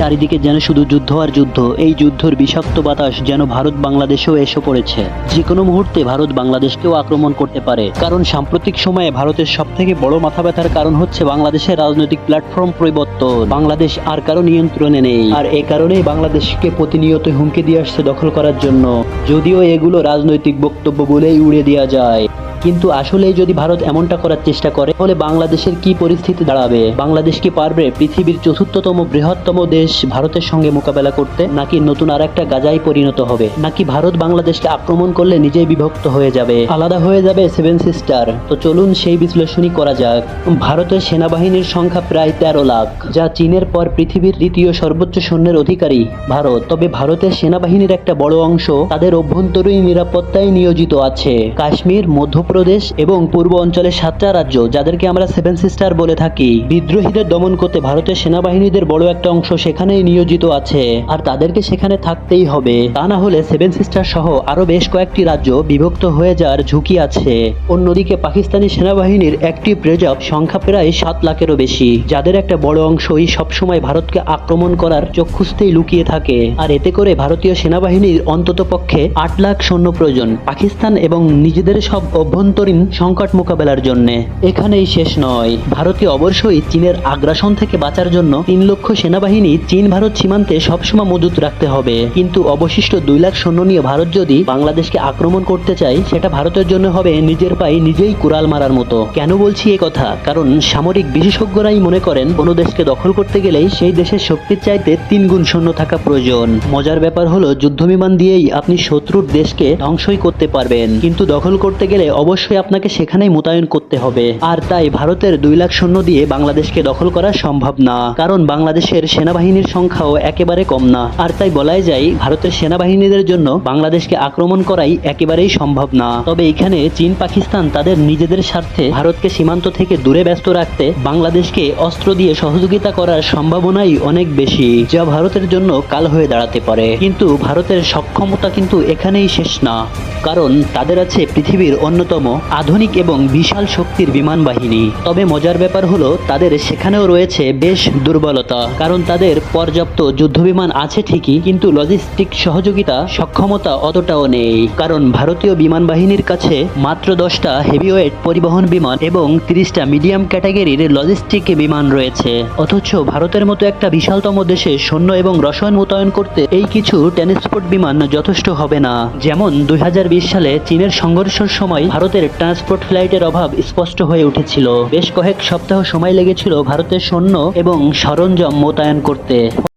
চারিদিকে যেন শুধু যুদ্ধ আর যুদ্ধ, এই যুদ্ধর বিষাক্ত বাতাস যেন ভারত বাংলাদেশেও এসে পড়েছে। যে কোনো মুহূর্তে ভারত বাংলাদেশকেও আক্রমণ করতে পারে। কারণ সাম্প্রতিক সময়ে ভারতের সব থেকে বড় মাথা ব্যথার কারণ হচ্ছে বাংলাদেশের রাজনৈতিক প্ল্যাটফর্ম পরিবর্তন। বাংলাদেশ আর কারও নিয়ন্ত্রণে নেই। আর এ কারণেই বাংলাদেশকে প্রতিনিয়ত হুমকি দিয়ে আসছে দখল করার জন্য। যদিও এগুলো রাজনৈতিক বক্তব্য বলেই উড়িয়ে দেওয়া যায়। কিন্তু আসলে যদি ভারত এমনটা করার চেষ্টা করে, তাহলে বাংলাদেশের কি পরিস্থিতি দাঁড়াবে? বাংলাদেশ কি পারবে পৃথিবীর চতুর্থতম বৃহত্তম দেশ ভারতের সঙ্গে মোকাবেলা করতে, নাকি নতুন আর একটা গাজায় পরিণত হবে? নাকি ভারত বাংলাদেশকে আক্রমণ করলে নিজেই বিভক্ত হয়ে যাবে? আলাদা হয়ে যাবে সেভেন সিস্টার তো চলুন সেই বিশ্লেষণই করা যাক। ভারতের সেনাবাহিনীর সংখ্যা প্রায় তেরো লাখ, যা চীনের পর পৃথিবীর দ্বিতীয় সর্বোচ্চ সৈন্যের অধিকারী ভারত। তবে ভারতের সেনাবাহিনীর একটা বড় অংশ তাদের অভ্যন্তরীণ নিরাপত্তায় নিয়োজিত আছে। কাশ্মীর মধ্যপ্রদেশ এবং পূর্ব অঞ্চলের সাতটা রাজ্য, যাদেরকে আমরা সেভেন সিস্টার বলে থাকি, বিদ্রোহীদের দমন করতে ভারতের সেনাবাহিনীদের বড় একটা অংশ সেখানেই নিয়োজিত আছে। আর তাদেরকে সেখানে থাকতেই হবে। তা না হলে সেভেন সিস্টার সহ আরও বেশ কয়েকটি রাজ্য বিভক্ত হয়ে যাওয়ার ঝুঁকি আছে। অন্যদিকে পাকিস্তানি সেনাবাহিনীর একটি রিজার্ভ সংখ্যা প্রায় সাত লাখেরও বেশি, যাদের একটা বড় অংশই সবসময় ভারতকে আক্রমণ করার চক্ষুস্থেই লুকিয়ে থাকে। আর এতে করে ভারতীয় সেনাবাহিনীর অন্তত পক্ষে আট লাখ সৈন্য প্রয়োজন। পাকিস্তান এবং নিজেদের সব অভ্যন্তরীণ সংকট মোকাবেলার জন্য। এখানেই শেষ নয়। ভারতীয় অবশ্যই চীনের আগ্রাসন থেকে বাঁচার জন্য তিন লক্ষ সেনাবাহিনী চীন ভারত সীমান্তে সবসময় মজুত রাখতে হবে। কিন্তু অবশিষ্ট দুই লাখ সৈন্য নিয়ে ভারত যদি বাংলাদেশকে আক্রমণ করতে চায়, সেটা ভারতের জন্য হবে নিজের পায়ে নিজেই কুড়াল মারার মতো। কেন বলছি এই কথা? কারণ সামরিক বিশেষজ্ঞরাই মনে করেন, কোনো দেশকে দখল করতে গেলেই সেই দেশের শক্তির চাইতে তিন গুণ সৈন্য থাকা প্রয়োজন। মজার ব্যাপার হলো, যুদ্ধবিমান দিয়েই আপনি শত্রুর দেশকে ধ্বংসই করতে পারবেন। কিন্তু দখল করতে গেলে অবশ্যই আপনাকে সেখানেই মোতায়েন করতে হবে। আর তাই ভারতের দুই লাখ সৈন্য দিয়ে বাংলাদেশকে দখল করা সম্ভব না। কারণ বাংলাদেশের সেনাবাহিনীর সংখ্যাও একেবারে কম না। আর তাই বলাই যায়, ভারতের সেনাবাহিনীদের জন্য বাংলাদেশকে আক্রমণ করাই একেবারেই সম্ভব না। তবে এখানে চীন, পাকিস্তান তাদের নিজেদের স্বার্থে ভারতকে সীমান্ত থেকে দূরে ব্যস্ত রাখতে বাংলাদেশকে অস্ত্র দিয়ে সহযোগিতা করার সম্ভাবনাই অনেক বেশি, যা ভারতের জন্য কাল হয়ে দাঁড়াতে পারে। কিন্তু ভারতের সক্ষমতা কিন্তু এখানেই শেষ না। কারণ তাদের আছে পৃথিবীর অন্যতম আধুনিক এবং বিশাল শক্তির বিমান বাহিনী। তবে মজার ব্যাপার হলো, তাদের সেখানেও রয়েছে বেশ দুর্বলতা, কারণ তাদের পর্যাপ্ত যুদ্ধবিমান আছে ঠিকই, কিন্তু লজিস্টিক সহযোগিতা, সক্ষমতা অতটাও নেই। কারণ ভারতীয় বিমান বাহিনীর কাছে মাত্র দশটা হেভিওয়েট পরিবহন বিমান এবং তিরিশটা মিডিয়াম ক্যাটাগরির লজিস্টিক বিমান রয়েছে। অথচ ভারতের মতো একটা বিশালতম দেশে সৈন্য এবং রসায়ন মোতায়েন করতে এই কিছু ট্রান্সপোর্ট বিমান যথেষ্ট হবে না। যেমন দুই হাজার বিশ সালে চীনের সংঘর্ষের সময় ভারতের ট্রান্সপোর্ট ফ্লাইটের অভাব স্পষ্ট হয়ে উঠেছিল। বেশ কয়েক সপ্তাহ সময় লেগেছিল ভারতের সৈন্য এবং সরঞ্জাম মোতায়েন করতে।